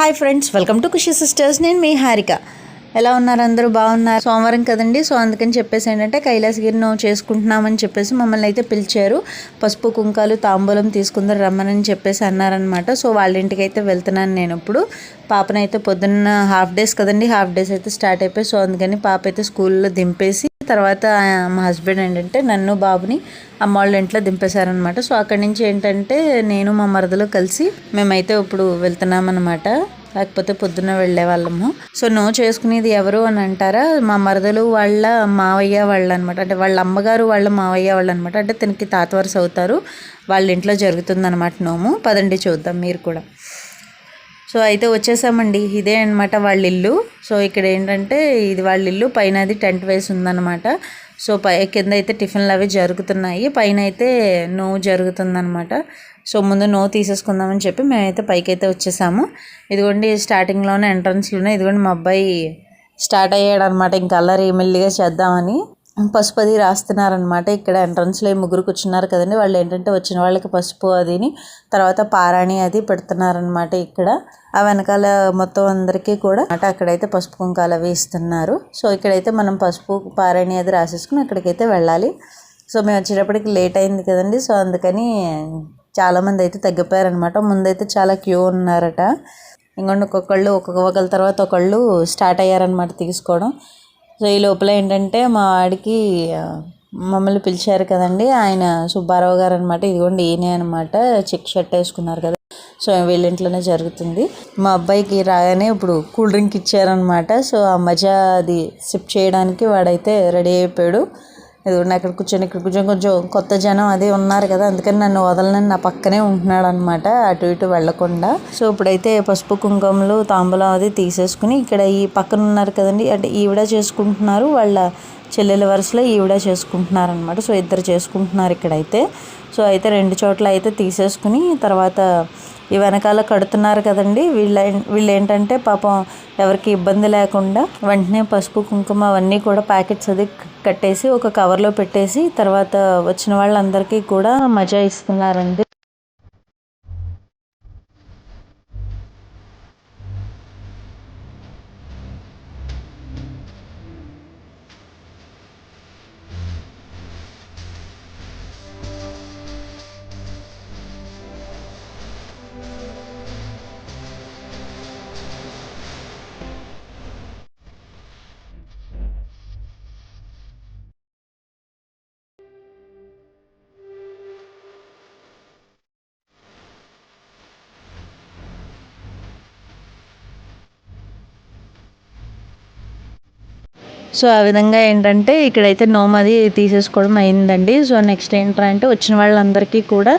Hi friends welcome to Khushi sisters. నేను మీ హారిక. ఎలా ఉన్నారు అందరూ? బాగున్నారు? సోమవారం కదండి సో అందుకని చెప్పేసి ఏంటంటే కైలాసగిరిని చేసుకుంటున్నామని చెప్పేసి మమ్మల్ని అయితే పిలిచారు. పసుపు కుంకాలు తాంబూలం తీసుకుందరు రమ్మనని చెప్పేసి అన్నారనమాట సో వాళ్ళ ఇంటికి అయితే వెళ్తున్నాను నేను ఇప్పుడు. పాపనైతే పొద్దున్న హాఫ్ డేస్ కదండి హాఫ్ డేస్ అయితే స్టార్ట్ అయిపోయి సో అందుకని పాప అయితే స్కూల్లో దింపేసి తర్వాత మా హస్బెండ్ ఏంటంటే నన్ను బాబుని అమ్మ వాళ్ళ ఇంట్లో దింపేశారనమాట సో అక్కడి నుంచి ఏంటంటే నేను మా మరదలు కలిసి మేమైతే ఇప్పుడు వెళ్తున్నాం అనమాట లేకపోతే పొద్దున్న వెళ్ళే వాళ్ళము. సో నో చేసుకునేది ఎవరు అని అంటారా? మా మరదలు వాళ్ళ మావయ్య వాళ్ళు అనమాట అంటే వాళ్ళ అమ్మగారు వాళ్ళ మావయ్య వాళ్ళు అనమాట అంటే తనకి తాతవరుస అవుతారు వాళ్ళ ఇంట్లో జరుగుతుందన్నమాట నోము. పదండి చూద్దాం మీరు కూడా. సో అయితే వచ్చేసామండి. ఇదే అనమాట వాళ్ళ ఇల్లు సో ఇక్కడ ఏంటంటే ఇది వాళ్ళ ఇల్లు పైన అది టెంట్ వేసి ఉందన్నమాట. సో పై కింద అయితే టిఫిన్లు అవి జరుగుతున్నాయి. పైన అయితే నో జరుగుతుందన్నమాట. సో ముందు నో తీసేసుకుందామని చెప్పి మేమైతే పైకి అయితే వచ్చేసాము. ఇదిగోండి స్టార్టింగ్లోనే ఎంట్రన్స్లోనే ఇదిగోండి మా అబ్బాయి స్టార్ట్ అయ్యాడు అనమాట ఇంకా అల్లరి మెల్లిగా చేద్దామని. పసుపు అది రాస్తున్నారనమాట ఇక్కడ ఎంట్రన్స్లో ఈ ముగ్గురు కూర్చున్నారు కదండి. వాళ్ళు ఏంటంటే వచ్చిన వాళ్ళకి పసుపు అదిని తర్వాత పారాణి అది పెడుతున్నారనమాట ఇక్కడ. ఆ వెనకాల మొత్తం అందరికీ కూడా అంటే అక్కడైతే పసుపు కుంకాలు అవి ఇస్తున్నారు. సో ఇక్కడైతే మనం పసుపు పారాణి అది రాసేసుకుని అక్కడికైతే వెళ్ళాలి. సో మేము వచ్చేటప్పటికి లేట్ అయింది కదండి. సో అందుకని చాలామంది అయితే తగ్గిపోయారనమాట ముందైతే చాలా క్యూ ఉన్నారట. ఇంకొండి ఒక్కొక్కళ్ళు ఒక్కొక్క ఒకళ్ళ తర్వాత ఒకళ్ళు స్టార్ట్ అయ్యారనమాట తీసుకోవడం. సో ఈ లోపల ఏంటంటే మా వాడికి మమ్మల్ని పిలిచారు కదండి. ఆయన సుబ్బారావు గారు అనమాట ఇదిగోండి ఈయనే అనమాట చెక్ షర్ట్ వేసుకున్నారు కదా. సో వీళ్ళ ఇంట్లోనే జరుగుతుంది. మా అబ్బాయికి రాగానే ఇప్పుడు కూల్ డ్రింక్ ఇచ్చారనమాట సో ఆ మజా అది సిప్ చేయడానికి వాడైతే రెడీ అయిపోయాడు. ఇదిగోండి అక్కడ కూర్చొని ఇక్కడ కూర్చొని కొంచెం కొత్త జనం అది ఉన్నారు కదా అందుకని నన్ను వదలని నా పక్కనే ఉంటున్నాడు అనమాట అటు ఇటు వెళ్ళకుండా సో ఇప్పుడైతే పసుపు కుంకుమలు తాంబూలం అది తీసేసుకుని ఇక్కడ ఈ పక్కన ఉన్నారు కదండి అంటే ఈవిడ చేసుకుంటున్నారు వాళ్ళ చెల్లెల వరుసలో ఈవిడ చేసుకుంటున్నారనమాట సో ఇద్దరు చేసుకుంటున్నారు ఇక్కడైతే. సో అయితే రెండు చోట్ల అయితే తీసేసుకుని తర్వాత ఈ వెనకాల కడుతున్నారు కదండి. వీళ్ళ వీళ్ళు ఏంటంటే పాపం ఎవరికి ఇబ్బంది లేకుండా వెంటనే పసుపు కుంకుమ అవన్నీ కూడా ప్యాకెట్స్ అది కట్టేసి ఒక కవర్లో పెట్టేసి తర్వాత వచ్చిన వాళ్ళందరికీ కూడా మజా ఇస్తున్నారండి. సో ఆ విధంగా ఏంటంటే ఇక్కడైతే నోమ్ అది తీసేసుకోవడం అయిందండి. సో నెక్స్ట్ ఏంటంటే వచ్చిన వాళ్ళందరికీ కూడా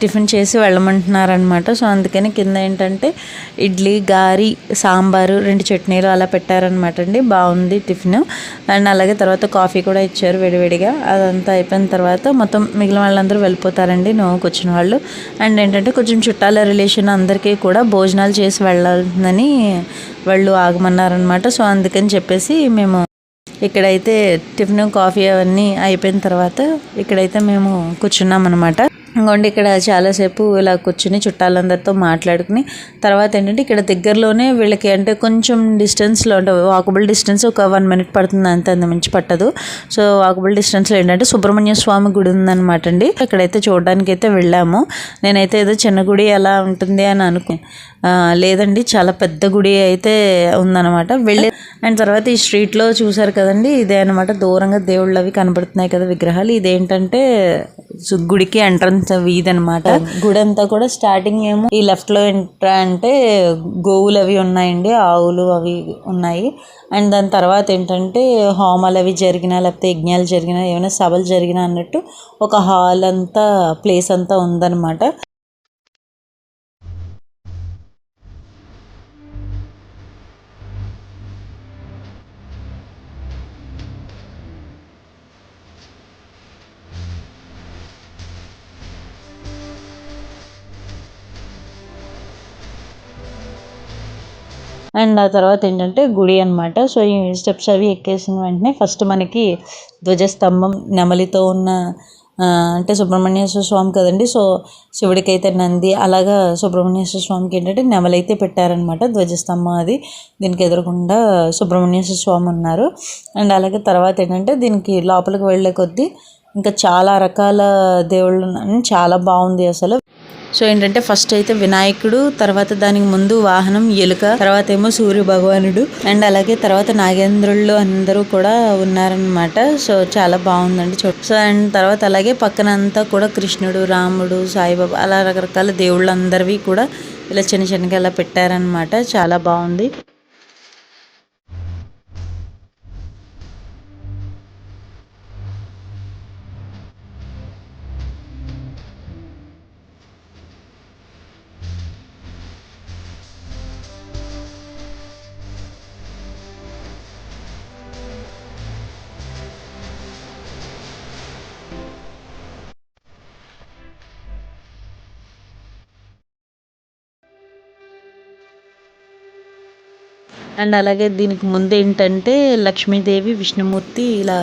టిఫిన్ చేసి వెళ్ళమంటున్నారనమాట సో అందుకని కింద ఏంటంటే ఇడ్లీ గారి సాంబారు రెండు చట్నీలు అలా పెట్టారనమాట అండి. బాగుంది టిఫిన్. అండ్ అలాగే తర్వాత కాఫీ కూడా ఇచ్చారు వేడివేడిగా. అదంతా అయిపోయిన తర్వాత మొత్తం మిగిలిన వాళ్ళందరూ వెళ్ళిపోతారండి నోకి వచ్చిన వాళ్ళు. అండ్ ఏంటంటే కొంచెం చుట్టాల రిలేషన్ అందరికీ కూడా భోజనాలు చేసి వెళ్ళాలని వాళ్ళు ఆగమన్నారనమాట సో అందుకని చెప్పేసి మేము ఇక్కడైతే టిఫిన్ కాఫీ అవన్నీ అయిపోయిన తర్వాత ఇక్కడైతే మేము కూర్చున్నాం అనమాట ఇంకోండి ఇక్కడ చాలాసేపు ఇలా కూర్చుని చుట్టాలందరితో మాట్లాడుకుని తర్వాత ఏంటంటే ఇక్కడ దగ్గరలోనే వీళ్ళకి అంటే కొంచెం డిస్టెన్స్లో అంటే వాకబుల్ డిస్టెన్స్ ఒక వన్ మినిట్ పడుతుంది అంత మించి పట్టదు. సో వాకబుల్ డిస్టెన్స్లో ఏంటంటే సుబ్రహ్మణ్య స్వామి గుడి ఉందన్నమాట అండి. ఇక్కడైతే చూడడానికి అయితే వెళ్ళాము. నేనైతే ఏదో చిన్న గుడి ఎలా ఉంటుంది అని అనుకు లేదండి చాలా పెద్ద గుడి అయితే ఉందన్నమాట. వెళ్ళే అండ్ తర్వాత ఈ స్ట్రీట్లో చూసారు కదండి ఇదే అనమాట దూరంగా దేవుళ్ళు అవి కనబడుతున్నాయి కదా విగ్రహాలు. ఇదేంటంటే గుడికి ఎంట్రన్స్ వీధి అనమాట గుడి అంతా కూడా స్టార్టింగ్ ఏమో ఈ లెఫ్ట్లో ఎంట్రా అంటే గోవులు అవి ఉన్నాయండి ఆవులు అవి ఉన్నాయి. అండ్ దాని తర్వాత ఏంటంటే హోమాలు అవి జరిగినా లేకపోతే యజ్ఞాలు జరిగినా ఏమైనా సభలు జరిగినా అన్నట్టు ఒక హాల్ అంతా ప్లేస్ అంతా ఉందన్నమాట. అండ్ ఆ తర్వాత ఏంటంటే గుడి అన్నమాట. సో ఈ స్టెప్స్ అవి ఎక్కేసిన వెంటనే ఫస్ట్ మనకి ధ్వజస్తంభం నెమలితో ఉన్న అంటే సుబ్రహ్మణ్యేశ్వర స్వామి కదండి. సో శివుడికి అయితే నంది అలాగా సుబ్రహ్మణ్యేశ్వర స్వామికి ఏంటంటే నెమలైతే పెట్టారనమాట ధ్వజస్తంభం అది. దీనికి ఎదురకుండా సుబ్రహ్మణ్యేశ్వర స్వామి ఉన్నారు. అండ్ అలాగే తర్వాత ఏంటంటే దీనికి లోపలికి వెళ్ళే కొద్దీ ఇంకా చాలా రకాల దేవుళ్ళు చాలా బాగుంది అసలు. సో ఏంటంటే ఫస్ట్ అయితే వినాయకుడు తర్వాత దానికి ముందు వాహనం ఎలుక తర్వాత ఏమో సూర్య భగవానుడు అండ్ అలాగే తర్వాత నాగేంద్రుళ్ళు అందరూ కూడా ఉన్నారనమాట సో చాలా బాగుందండి సో అండ్ తర్వాత అలాగే పక్కన అంతా కూడా కృష్ణుడు రాముడు సాయిబాబా అలా రకరకాల దేవుళ్ళు అందరివి కూడా ఇలా చిన్న చిన్నగా ఇలా పెట్టారనమాట చాలా బాగుంది. అండ్ అలాగే దీనికి ముందు ఏంటంటే లక్ష్మీదేవి విష్ణుమూర్తి ఇలా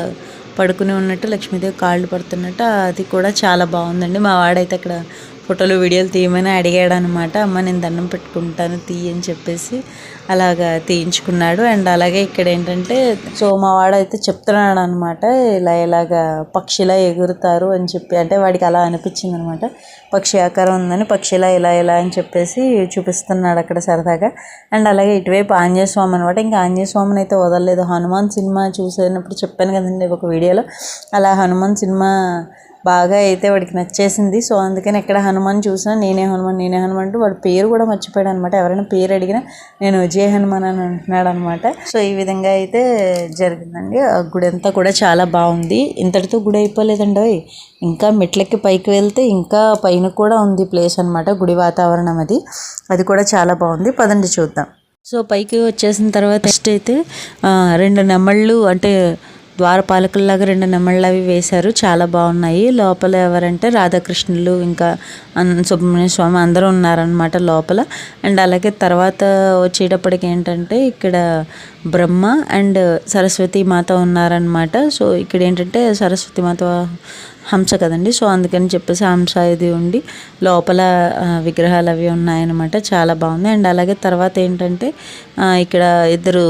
పడుకుని ఉన్నట్టు లక్ష్మీదేవి కాళ్ళు పడుతున్నట్టు అది కూడా చాలా బాగుందండి. మా వాడైతే అక్కడ ఫోటోలు వీడియోలు తీయమని అడిగాడు అనమాట అమ్మ నేను దండం పెట్టుకుంటాను తీయి అని చెప్పేసి అలాగా తీయించుకున్నాడు. అండ్ అలాగే ఇక్కడ ఏంటంటే సో మా వాడైతే చెప్తున్నాడు అనమాట ఇలా ఇలాగా పక్షిలా ఎగురుతారు అని చెప్పి. అంటే వాడికి అలా అనిపించింది అనమాట పక్షి ఆకారం ఉందని పక్షిలా ఇలా ఇలా అని చెప్పేసి చూపిస్తున్నాడు అక్కడ సరదాగా. అండ్ అలాగే ఇటువైపు ఆంజనేయ స్వామి అనమాట. ఇంకా ఆంజనేయ స్వామిని అయితే వదలలేదు. హనుమాన్ సినిమా చూసేటప్పుడు చెప్పాను కదండి ఒక వీడియోలో. అలా హనుమాన్ సినిమా బాగా అయితే వాడికి నచ్చేసింది. సో అందుకని ఎక్కడ హనుమాన్ చూసినా నేనే హనుమాన్ నేనే హనుమాన్ అంటూ వాడి పేరు కూడా మర్చిపోయాడు అనమాట ఎవరైనా పేరు అడిగినా నేను విజయ హనుమాన్ అని అంటున్నాడు అనమాట సో ఈ విధంగా అయితే జరిగిందండి. ఆ గుడి అంతా కూడా చాలా బాగుంది. ఇంతటితో గుడి అయిపోలేదండి ఓయ్. ఇంకా మెట్లకి పైకి వెళ్తే ఇంకా పైన కూడా ఉంది ప్లేస్ అనమాట గుడి వాతావరణం అది. అది కూడా చాలా బాగుంది. పదండి చూద్దాం. సో పైకి వచ్చేసిన తర్వాత నెక్స్ట్ అయితే రెండు నెమళ్ళు అంటే ద్వారపాలకుల్లాగా రెండు నెమళ్ళు అవి వేశారు. చాలా బాగున్నాయి. లోపల ఎవరంటే రాధాకృష్ణులు ఇంకా సుబ్రహ్మణ్య స్వామి అందరూ ఉన్నారనమాట లోపల. అండ్ అలాగే తర్వాత వచ్చేటప్పటికి ఏంటంటే ఇక్కడ బ్రహ్మ అండ్ సరస్వతి మాత ఉన్నారనమాట సో ఇక్కడ ఏంటంటే సరస్వతి మాత హంస కదండి. సో అందుకని చెప్పేసి హంస ఇది ఉండి లోపల విగ్రహాలు అవి ఉన్నాయన్నమాట. చాలా బాగుంది అండ్ అలాగే తర్వాత ఏంటంటే ఇక్కడ ఇద్దరు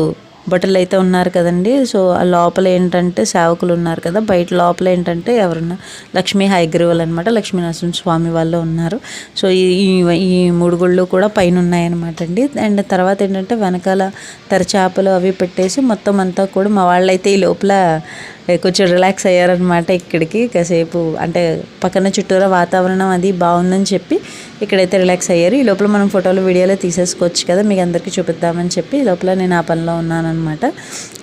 భటులు అయితే ఉన్నారు కదండి. సో ఆ లోపల ఏంటంటే సేవకులు ఉన్నారు కదా. బయట లోపల ఏంటంటే ఎవరున్నా లక్ష్మీ హైగ్రీవులు అనమాట లక్ష్మీనరసింహ స్వామి వాళ్ళు ఉన్నారు. సో ఈ ఈ- మూడు గుళ్ళు కూడా పైన ఉన్నాయన్నమాట అండి. అండ్ తర్వాత ఏంటంటే వెనకాల తెరచాపలు అవి పెట్టేసి మొత్తం అంతా కూడా మా వాళ్ళైతే ఈ లోపల కొంచెం రిలాక్స్ అయ్యారనమాట ఇక్కడికి కాసేపు. అంటే పక్కన చుట్టూరా వాతావరణం అది బాగుందని చెప్పి ఇక్కడైతే రిలాక్స్ అయ్యారు. ఈ లోపల మనం ఫోటోలు వీడియోలో తీసేసుకోవచ్చు కదా మీకు అందరికీ చూపిద్దామని చెప్పి ఈ లోపల నేను ఆ పనిలో ఉన్నానమాట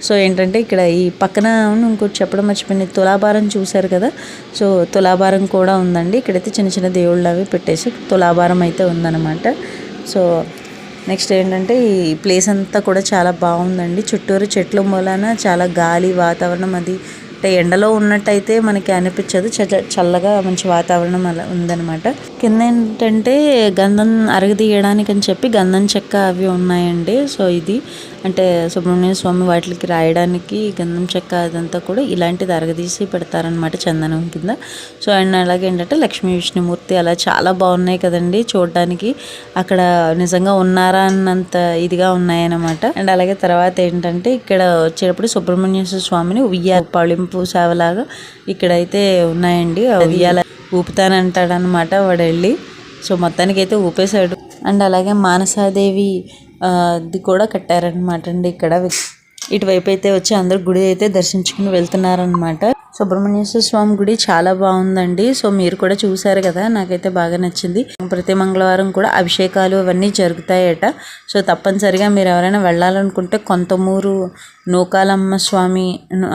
సో ఏంటంటే ఇక్కడ ఈ పక్కన ఇంకోటి చెప్పడం మర్చిపోయింది తులాభారం చూశారు కదా? సో తులాభారం కూడా ఉందండి. ఇక్కడైతే చిన్న చిన్న దేవుళ్ళు అవి పెట్టేసి తులాభారం అయితే ఉందన్నమాట. సో నెక్స్ట్ ఏంటంటే ఈ ప్లేస్ అంతా కూడా చాలా బాగుందండి. చుట్టూరు చెట్ల మూలాన చాలా గాలి వాతావరణం అది అంటే ఎండలో ఉన్నట్టయితే మనకి అనిపించదు. చల్లగా మంచి వాతావరణం అలా ఉందన్నమాట. కింద ఏంటంటే గంధం అరగదీయడానికి అని చెప్పి గంధం చెక్క అవి ఉన్నాయండి. సో ఇది అంటే సుబ్రహ్మణ్య స్వామి వాటికి రాయడానికి గంధం చెక్క అదంతా కూడా ఇలాంటిది అరగదీసి పెడతారనమాట చందనం కింద. సో అండ్ అలాగే ఏంటంటే లక్ష్మీ విష్ణుమూర్తి అలా చాలా బాగున్నాయి కదండి చూడడానికి. అక్కడ నిజంగా ఉన్నారా అన్నంత ఇదిగా ఉన్నాయన్నమాట. అండ్ అలాగే తర్వాత ఏంటంటే ఇక్కడ వచ్చేటప్పుడు సుబ్రహ్మణ్యేశ్వర స్వామిని ఉయ్యాల పళింపు సేవలాగా ఇక్కడైతే ఉన్నాయండి. ఉయ్యాల ఊపుతానంటాడనమాట వాడు వెళ్ళి సో మొత్తానికి అయితే ఊపేశాడు. అండ్ అలాగే మానసాదేవి అది కూడా కట్టారనమాట అండి ఇక్కడ. ఇటువైపు అయితే వచ్చి అందరు గుడి అయితే దర్శించుకుని వెళ్తున్నారనమాట సుబ్రహ్మణ్యేశ్వర స్వామి గుడి చాలా బాగుందండి. సో మీరు కూడా చూసారు కదా నాకైతే బాగా నచ్చింది. ప్రతి మంగళవారం కూడా అభిషేకాలు అవన్నీ జరుగుతాయట. సో తప్పనిసరిగా మీరు ఎవరైనా వెళ్ళాలనుకుంటే కొంతమూరు నూకాలమ్మ స్వామి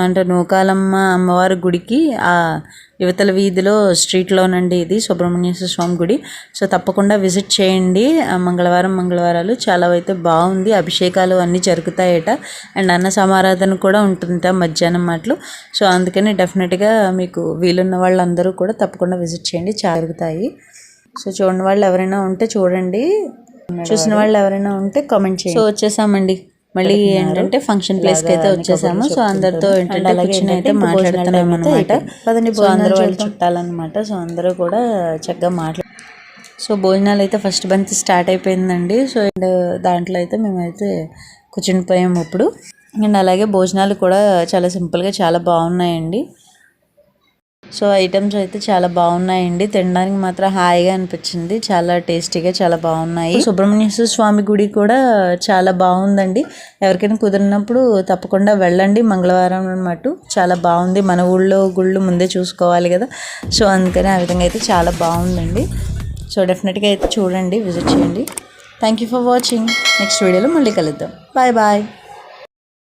అంటే నూకాలమ్మ అమ్మవారి గుడికి ఆ యువతల వీధిలో స్ట్రీట్లోనండి ఇది సుబ్రహ్మణ్యేశ్వర స్వామి గుడి. సో తప్పకుండా విజిట్ చేయండి. మంగళవారం మంగళవారాలు చాలా అయితే బాగుంది. అభిషేకాలు అన్నీ జరుగుతాయట. అండ్ అన్న సమారాధన కూడా ఉంటుంది మధ్యాహ్నం మాటలు. సో అందుకని డెఫినెట్గా మీకు వీలున్న వాళ్ళందరూ కూడా తప్పకుండా విజిట్ చేయండి. జరుగుతాయి. సో చూడని వాళ్ళు ఎవరైనా ఉంటే చూడండి. చూసిన వాళ్ళు ఎవరైనా ఉంటే కామెంట్ చేయండి. సో వచ్చేసామండి. మళ్ళీ ఏంటంటే ఫంక్షన్ ప్లేస్కి అయితే వచ్చేసాము. సో అందరితో ఏంటంటే కూర్చొని అయితే మాట్లాడుతున్నాం అనమాట సో అందరూ వాళ్ళు చుట్టాలన్నమాట. సో అందరూ కూడా చక్కగా మాట్లా సో భోజనాలు అయితే ఫస్ట్ బంతి స్టార్ట్ అయిపోయిందండి. సో అండ్ దాంట్లో అయితే మేమైతే కూర్చుని పోయాము ఇప్పుడు. అండ్ అలాగే భోజనాలు కూడా చాలా సింపుల్గా చాలా బాగున్నాయండి. సో ఐటమ్స్ అయితే చాలా బాగున్నాయండి. తినడానికి మాత్రం హాయిగా అనిపించింది. చాలా టేస్టీగా చాలా బాగున్నాయి. సుబ్రహ్మణ్యేశ్వర స్వామి గుడి కూడా చాలా బాగుందండి. ఎవరికైనా కుదిరినప్పుడు తప్పకుండా వెళ్ళండి. మంగళవారం అన్నమాట చాలా బాగుంది. మన ఊళ్ళో గుళ్ళు ముందే చూసుకోవాలి కదా. సో అందుకని ఆ విధంగా అయితే చాలా బాగుందండి. సో డెఫినెట్గా అయితే చూడండి విజిట్ చేయండి. Thank you for watching next వీడియోలో మళ్ళీ కలుద్దాం. Bye bye